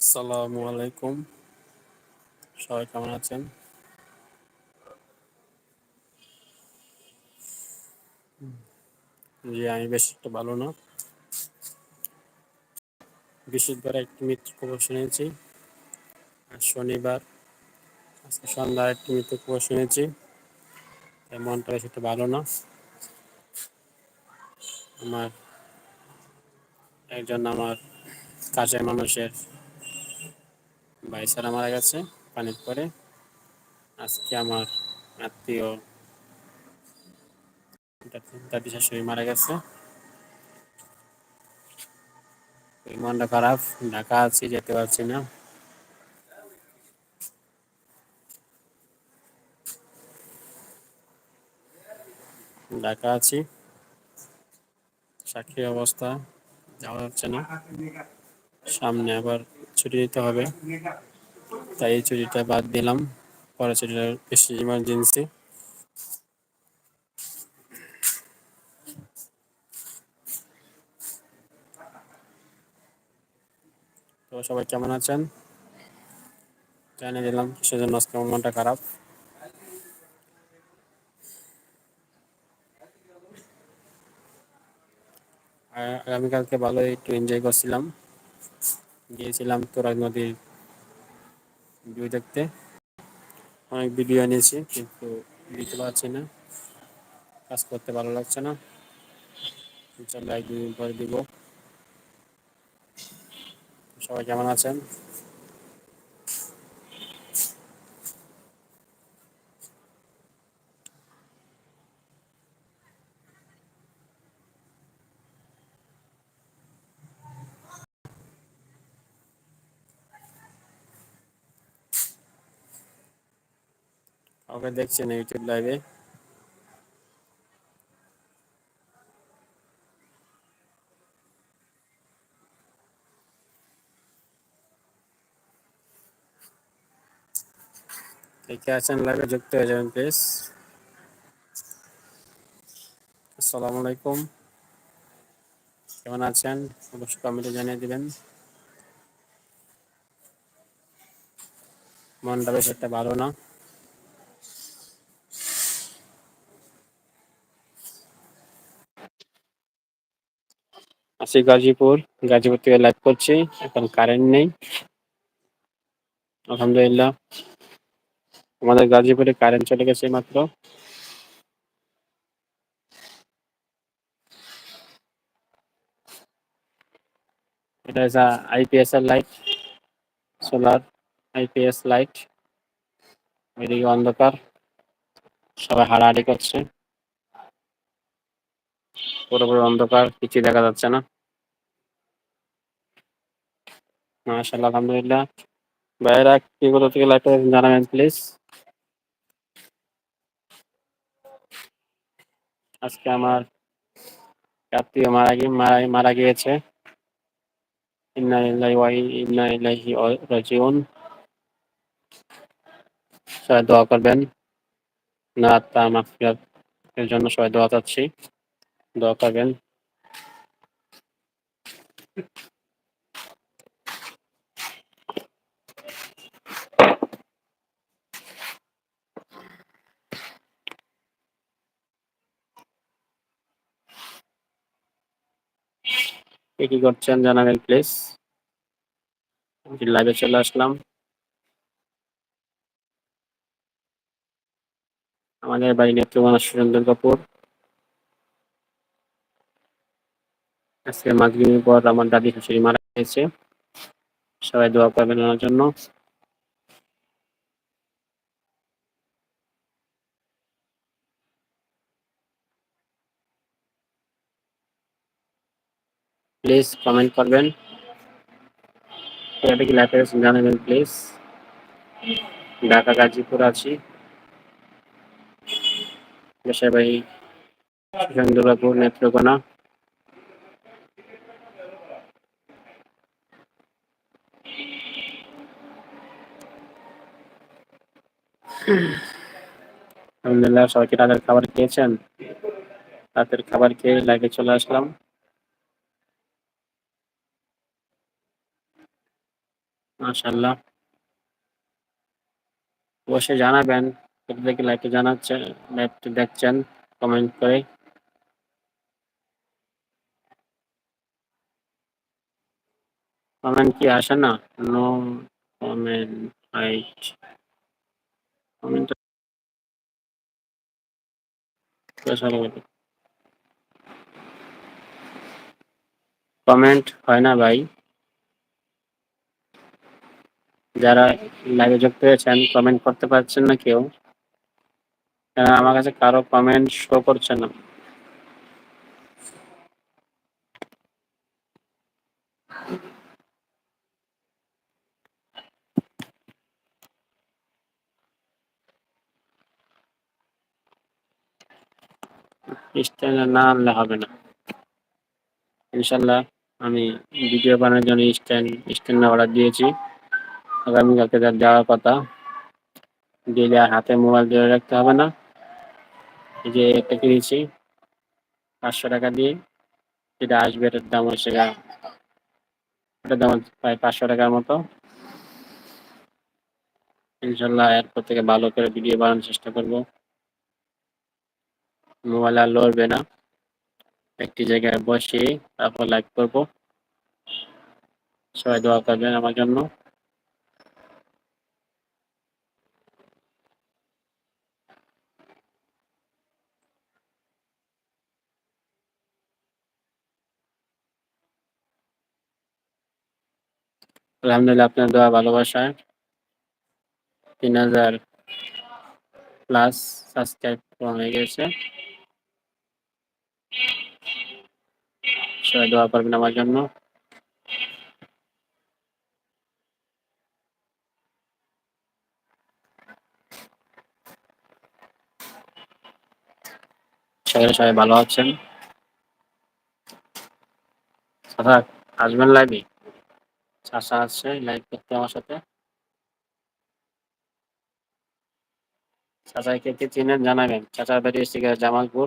আসসালামু আলাইকুম। সবাই কেমন আছেন? জি, আমি বেশ একটা ভালো না। একটি মৃত্যু খবর শুনেছি শনিবার, আজকে সন্ধ্যায় একটি মৃত্যু খবর শুনেছি মনটা বেশ একটা ভালো না। আমার একজন আমার কাছের মানুষের বাইসারা মারা গেছে পানির পরে আজকে আমার আত্মীয় দাদি শাশুড়ি মারা গেছে। মনটা খারাপ, ঢাকা আছি, যেতে পারছি না। ঢাকা আছি। সাক্ষী অবস্থা। যাওয়া না। সামনে আবার ছুটি নিতে হবে। তাই এই ছুটিটা বাদ দিলাম। পরে ছুটিটা বেশি ইমার্জেন্সি তো সবাই কেমন আছেন? জানিয়ে দিলাম, সেজন্য আজকে মনটা খারাপ। আগামীকালকে ভালোই একটু এনজয় করছিলাম। গিয়েছিলাম তোরাগ নদীর ভিউ দেখতে। অনেক ভিডিও এনেছি, কিন্তু দিতে পারছি না। কাজ করতে ভালো লাগছে না। এক একদিন পরে দিব। সবাই কেমন আছেন? কাউকে দেখছেন ইউটিউব লাইভে কে আছেন লাইভে যুক্ত হয়ে যাবেন প্লিজ আসসালামু আলাইকুম। কেমন আছেন? অবশ্যই কমেন্টে জানিয়ে দিবেন। মনটা বেশ একটা ভালো না? আছি গাজীপুর। গাজীপুর থেকে লাইভ করছি, এখন কারেন্ট নেই। আলহামদুলিল্লাহ। আমাদের গাজীপুরে কারেন্ট চলে গেছে মাত্র এটা হচ্ছে আইপিএস এর লাইট সোলার আইপিএস লাইট ওইদিকে অন্ধকার। সবাই হাড়াহাড়ি করছে। পুরোপুরি অন্ধকার কিছু দেখা যাচ্ছে না। মাশাআল্লাহ, আলহামদুলিল্লাহ। ভাইয়েরা, কি কোথা থেকে লাইভ জানাবেন প্লিজ আজকে আমার আত্মীয় মারা গিয়ে, মারা গিয়েছে। ইন্না লিল্লাহি ওয়া ইন্না ইলাইহি সবাই দোয়া করবেন। না আত্মা মাগফিরাত এর জন্য সবাই দোয়া চাচ্ছি। দোয়া করবেন। কে কি করছেন জানাবেন প্লিজ লাইভে চলে আসলাম। আমাদের বাড়ি নেত্রকোনা সুরেন্দ্রপুর আজকে মাগরিবের পর আমার দাদি শাশুড়ি মারা গেছে। সবাই দোয়া করবেন ওনার জন্য। প্লিজ কমেন্ট করবেন। এটা কি লাইফে জানাবেন প্লিজ ঢাকা, গাজীপুর আছি। বাড়ি সুরেন্দ্রপুর নেত্রকোনা। আলহামদুলিল্লাহ, সবাইকে রাতের খাবার খেয়েছেন। রাতের খাবার খেয়ে লাইভে চলে আসলাম। মাশাআল্লাহ। অবশ্যই জানাবেন কোথা থেকে লাইভটি জানাচ্ছেন লাইভটি দেখছেন কমেন্ট করে। কমেন্ট কি আসে না? No comment hide comment comment হয় না ভাই। যারা লাইভে যুক্ত হয়েছেন কমেন্ট করতে পারছেন না কেউ আমার কাছে কারও কমেন্ট শো করছে না। না আনলে হবে না। ইনশাল্লাহ আমি ভিডিও বানানোর জন্য স্ট্যান্ড স্ট্যান্ড অর্ডার দিয়েছি। আগামীকালকে তার যাওয়ার কথা গেলে আর হাতে মোবাইল ধরে রাখতে হবে না। এই যে একটা কিনেছি, পাঁচশো টাকা দিয়ে। যেটা আসবে, এটার দাম হচ্ছে এটার দাম প্রায় পাঁচশো টাকার মতো। ইনশাল্লাহ এরপর থেকে ভালো করে ভিডিও বানানোর চেষ্টা করব। মোবাইল আর লড়বে না। একটি জায়গায় বসে তারপর লাইভ করব। সবাই দোয়া করবেন আমার জন্য। আলহামদুলিল্লাহ, আপনার দোয়া ভালোবাসায় তিন হাজার প্লাস সাবস্ক্রাইব হয়ে গেছে। সবাই দোয়া করবেন আমার জন্য। সবাই সবাই ভালো আছেন। আসবেন লাইভে চাষা আছে লাইভ করতে আমার সাথে। চাচাই কে কে চিনেন জানাবেন। চাচার বাড়ি এসে জামালপুর।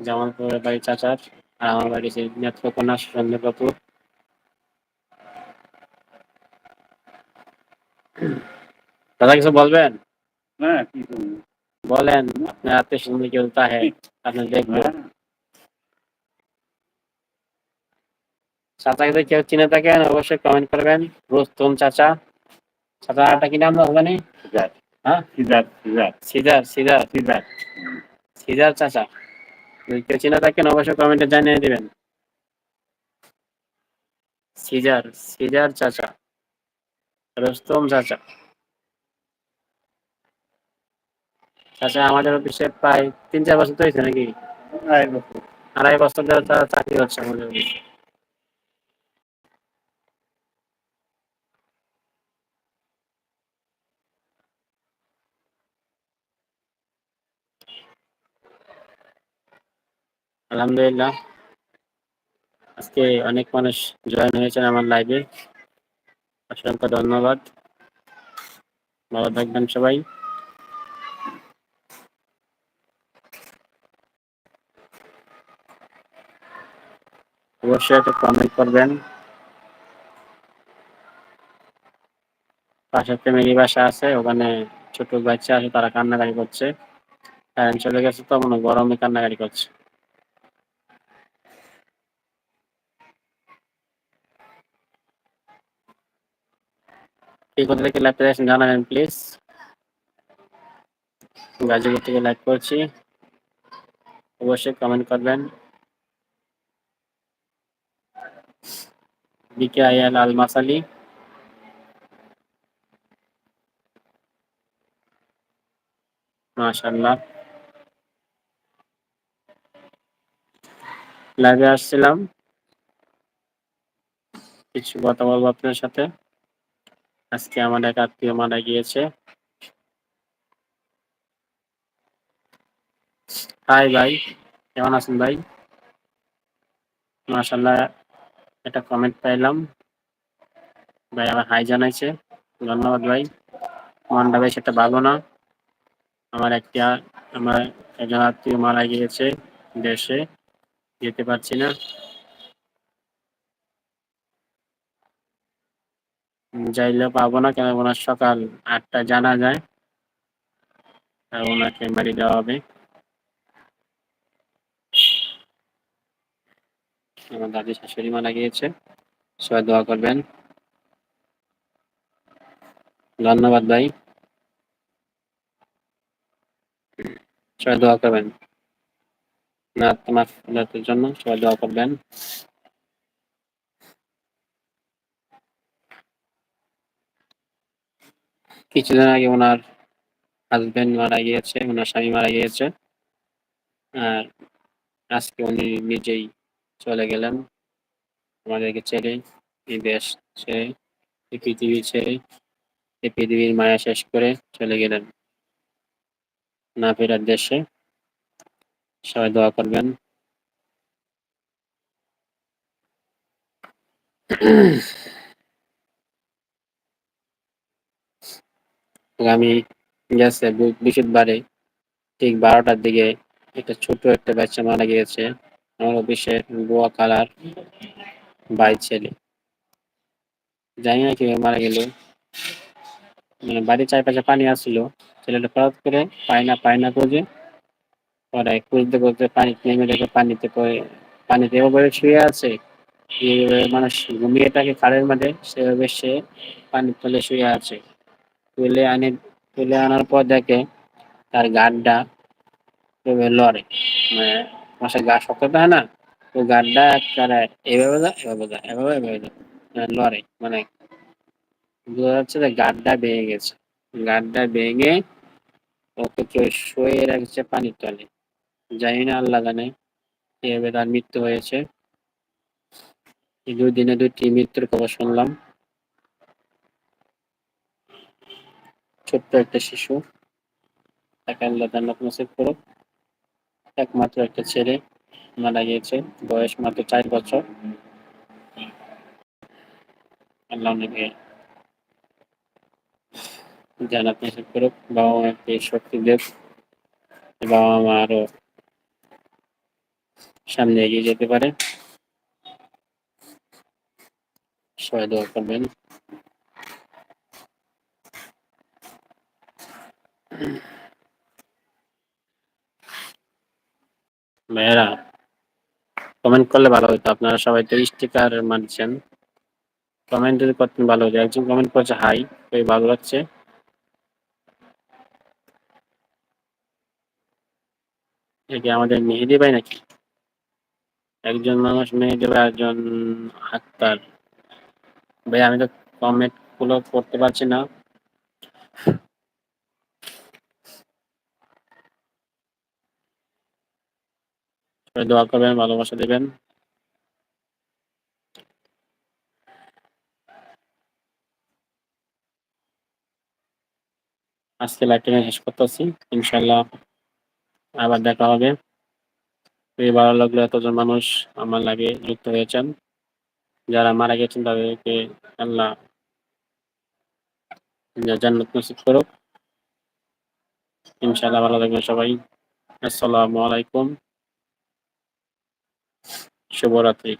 জামালপুরের বাড়ি চাচার আর আমার বাড়ি সেই নেত্রকোনা চন্দ্রকাপুর দাদা কিছু বলবেন? হ্যাঁ বলেন আপনার আত্মীয় স্বজন কেউ তাহে আপনি দেখব। চাচাকে যদি কেউ চিনে থাকেন অবশ্যই কমেন্ট করবেন। রোস্তম চাচা। চাচাটা কি নাম হ্যাঁ? Caesar Caesar. Caesar Caesar. Caesar. Caesar চাচা। যদি কেউ চিনে থাকেন অবশ্যই কমেন্টে জানিয়ে দিবেন। সিজার সিজার চাচা। রোস্তম চাচা। চাচা আমাদের অফিসে প্রায় তিন চার বছর তো হয়েছে নাকি? আড়াই বছর। ধরে তারা চাকরি হচ্ছে আমাদের অফিসে। আলহামদুলিল্লাহ। আজকে অনেক মানুষ জয়েন হয়েছেন আমার লাইভে অসংখ্য ধন্যবাদ। ভালো থাকবেন সবাই। অবশ্যই একটা কমেন্ট করবেন। পাশে ফ্যামিলি বাসা আছে, ওখানে ছোট বাচ্চা আছে, তারা কান্নাকাটি করছে। কারেন্ট চলে গেছে তো, মনে গরমে কান্নাকাটি করছে। কে কোথা থেকে লাইভটা দেখছেন জানাবেন প্লিজ গাজীপুর থেকে লাইভ করছি। অবশ্যই কমেন্ট করবেন। বিকে আয়াল আল মাসালি মাশাল্লাহ লাইভে আসছিলাম। কিছু কথা বলব আপনার সাথে। আজকে আমার এক আত্মীয় মারা গিয়েছে। হাই ভাই, কেমন আছেন ভাই? মাশাল্লাহ একটা কমেন্ট পাইলাম। ভাই আমার হাই জানাইছে। ধন্যবাদ ভাই। মনটা বেশ একটা ভালো না। আমার একটা, আমার একজন আত্মীয় মারা গিয়েছে দেশে, যেতে পারছি না। যাইলে পাবো না কেন ওনার সকাল আটটা জানা যায়। ওনাকে বাড়ি দেওয়া হবে। আমার দাদি শাশুড়ি মারা গিয়েছে। সবাই দোয়া করবেন। ধন্যবাদ ভাই। সবাই দোয়া করবেন। না তোমার জন্য সবাই দোয়া করবেন। কিছুদিন আগে ওনার হাজবেন্ড মারা গিয়েছে, ওনার স্বামী মারা গিয়েছে। আর আজকে উনি নিজেই চলে গেলেন আমাদেরকে ছেড়ে এই দেশ ছেড়ে, এই পৃথিবী ছেড়ে, এই পৃথিবীর মায়া শেষ করে চলে গেলেন। না ফেরার দেশে সবাই দোয়া করবেন। আমি গেছে বৃহস্পতিবারে ঠিক বারোটার দিকে একটা ছোট একটা বাচ্চা মারা গিয়েছে। আমার অফিসের বাই ছেলে। জানি না কীভাবে মারা গেল। মানে বাড়ির চারপাশে পানি আসছিল। ছেলেটা হঠাৎ করে পায় না পায় না খুঁজে। পরে খুঁজতে খুঁজতে পানি নেমে পানিতে পরে পানিতে এভাবে শুয়ে আছে। মানুষ ঘুমিয়ে থাকে খালের মাঝে সেভাবে সে পানির তলে শুয়ে আছে। তুলে আনে, তুলে আনার পর দেখে তার গাড্ডা লড়ে। মানে মাসের গা শক্ত হয় না, তো গাড্ডা তারা এভাবে যায় এভাবে যায়, এভাবে এভাবে যায়। মানে লড়ে মানে বোঝা যাচ্ছে যে গাড্ডা ভেঙে গেছে। গাড্ডা ভেঙে ওকে কেউ শুয়ে রাখছে পানির তলে। জানি না আল্লাহ জানে, এভাবে তার মৃত্যু হয়েছে। দুই দিনে দুইটি মৃত্যুর খবর শুনলাম। ছোট্ট একটা শিশু, তাকে আল্লাহ জান্নাত নসিব করুক। একমাত্র একটা ছেলে মারা গিয়েছে। বয়স মাত্র চার বছর। আল্লাহ ওনাকে জান্নাত নসিব করুক বাবা মাকে শক্তি দেব বাবা মা আরও সামনে এগিয়ে যেতে পারে। সবাই দোয়া করবেন। ভাইয়েরা কমেন্ট করলে ভালো হতো। আপনারা সবাই তো স্টিকার মানছেন কমেন্ট যদি করতেন ভালো হতো। একজন কমেন্ট করছে হাই খুবই ভালো লাগছে। এটি আমাদের মেহেদি ভাই নাকি? একজন মানুষ মেহেদি ভাই একজন আক্তার। ভাই, আমি তো কমেন্টগুলো করতে পারছি না। দোয়া করবেন, ভালোবাসা দেবেন। আজকে লাইভটা শেষ করতেছি ইনশাল্লাহ আবার দেখা হবে। খুবই ভালো লাগল এতজন মানুষ আমার লাগে যুক্ত হয়েছেন। যারা মারা গেছেন, তাদেরকে আল্লাহ জান্নাত নসিব করুক। ইনশাল্লাহ ভালো থাকবেন সবাই। আসসালামু আলাইকুম। শুভরাত্রি।